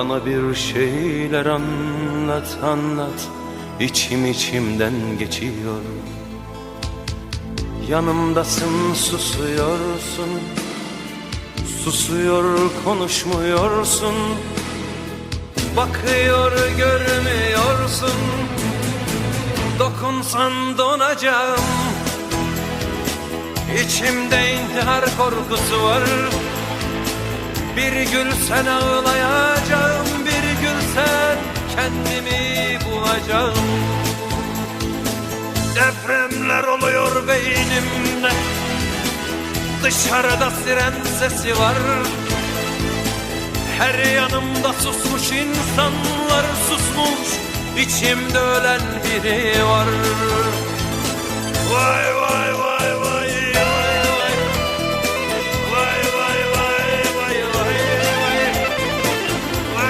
Bana bir şeyler anlat anlat. İçim içimden geçiyor. Yanımdasın susuyorsun. Susuyor konuşmuyorsun. Bakıyor görmüyorsun. Dokunsan donacağım. İçimde intihar korkusu var bir gül sen ağlayacağım Bir gül sen kendimi bulacağım. Depremler oluyor beynimde Dışarıda siren sesi var. Her yanımda susmuş insanlar susmuş İçimde ölen biri var